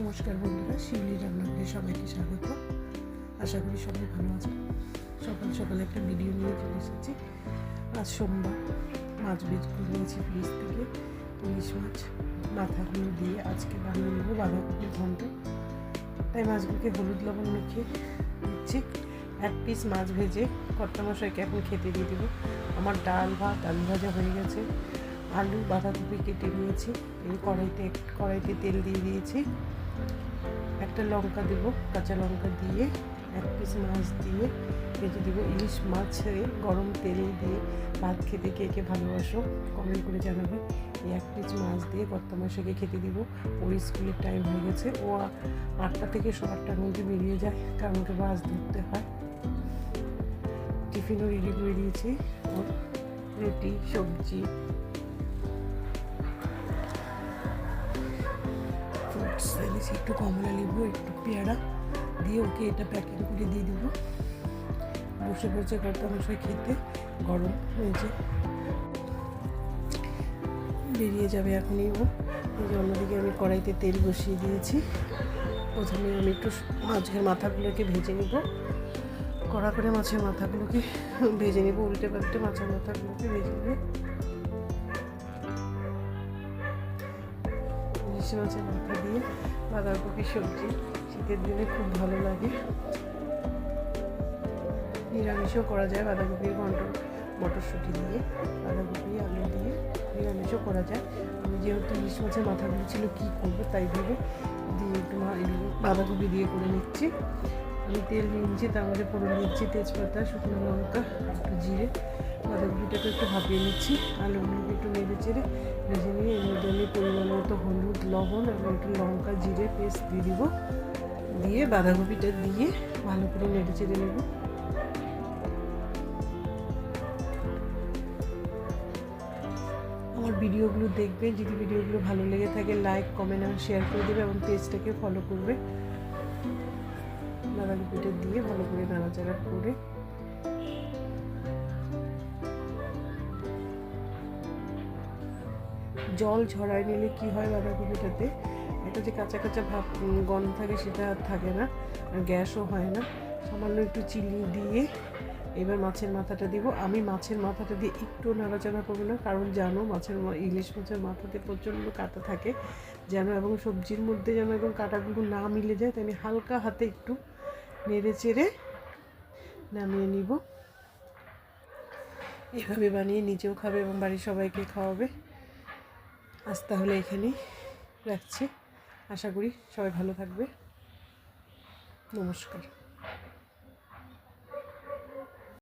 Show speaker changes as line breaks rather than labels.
নমস্কার বন্ধুরা, শিউলি রান্নাঘরে সবাইকে স্বাগত। আশা করি সবাই ভালো আছে সকাল সকালে একটা ভিডিও নিয়ে চলে এসেছি। আজ সোমবার, মাছ বীজ করে নিয়েছি ফ্রিজ থেকে। ইলিশ মাছ মাথাগুলো দিয়ে আজকে বানিয়ে নেব বাঁধাকপির ঘন্ট। তাই মাছগুলোকে হলুদ লবণ মেখে দিচ্ছি এক পিস মাছ ভেজে কর্তা মশাইকে এখন খেতে দিয়ে দেবো। আমার ডাল ভাত আলু ভাজা হয়ে গেছে। আলু, বাঁধাকপি কেটে নিয়েছি। কড়াইতে কড়াইতে তেল দিয়ে দিয়েছি। একটা লঙ্কা দেবো, কাঁচা লঙ্কা দিয়ে, এক পিস মাছ দিয়ে ভেজে দেবো ইলিশ মাছে গরম তেল দিয়ে ভাত খেতে কে কে ভালোবাসো কমেন্ট করে জানাবে। এই এক পিস মাছ দিয়ে কর্তা মাসেকে খেতে দিব। ওর স্কুলের টাইম হয়ে গেছে। ও আটটা থেকে আটটার মধ্যে বেরিয়ে যায়, কারণ ওকে বাস ধরতে হয়। টিফিনও রেডি করে দিয়েছি। রুটি, সবজি এনেছি, একটু কমলা লেবু, একটু পেয়ারা দিয়ে ওকে এটা প্যাকিং করে দিয়ে দেবো। বসে বসে কর্তা মশাই খেতে, গরম হয়েছে। বেরিয়ে যাবে এখনই ও। এই যে অন্যদিকে আমি কড়াইতে তেল বসিয়ে দিয়েছি। প্রথমে আমি একটু মাছের মাথাগুলোকে ভেজে নিব। কড়া করে মাছের মাথাগুলোকে ভেজে নেব, উল্টে পাল্টে মাছের মাথাগুলোকে ভেজে নেব ইলিশ মাছের মাথা দিয়ে বাঁধাকপি সবজি। শীতের দিনে খুব ভালো লাগে। নিরামিষও করা যায় বাঁধাকপির ঘন্ট। মটরশুঁটি দিয়ে, বাঁধাকপি, আলু দিয়ে নিরামিষও করা যায়। আমি যেহেতু ইলিশ মাছের মাথা দিয়েছিল কী করব তাই ভেবে দিয়ে একটু বাঁধাকপি দিয়ে করে নিচ্ছি। আমি তেল নিয়ে নিচ্ছি তার মধ্যে দিচ্ছি তেজপাতা, শুকনো লঙ্কা, একটু জিরে, বাঁধাকপিটাকে একটু ভাপিয়ে নিচ্ছি আলুগুলোকে একটু নেড়ে চেড়ে ভেজে নিয়ে এর মধ্যে আমি পরিমাণ মতো হলুদ, লবণ এবং একটু লঙ্কা, জিরে পেস্ট দিয়ে দিব। দিয়ে বাঁধাকপিটা দিয়ে ভালো করে নেড়ে চেড়ে নেব। আমার ভিডিওগুলো দেখবে যদি ভিডিওগুলো ভালো লেগে থাকে লাইক কমেন্ট এবং শেয়ার করে দেবে এবং পেজটাকে ফলো করবে। বাঁধাকপিটা দিয়ে ভালো করে নাড়াচাড়া করে জল ঝরাই নিলে কি হয় বাঁধাকপিটাতে একটা যে কাঁচা কাঁচা ভাব গন্ধ থাকে সেটা আর থাকে না, আর গ্যাসও হয় না। সামান্য একটু চিনি দিয়ে এবার মাছের মাথাটা দিব। আমি মাছের মাথাটা দিয়ে একটু নাড়াচাড়া করব না, কারণ জানো মাছের ইলিশ মাছের মাথাতে প্রচণ্ড কাটা থাকে, যেন এবং সবজির মধ্যে যেন একদম কাটাগুলো না মিলে যায়, তাই আমি হালকা হাতে একটু নেড়ে চেড়ে নামিয়ে নিব। এভাবে বানিয়ে নিজেও খাবে এবং বাড়ির সবাইকে খাওয়াবে। আজ তাহলে এখানেই রাখছি। আশা করি সবাই ভালো থাকবে। নমস্কার।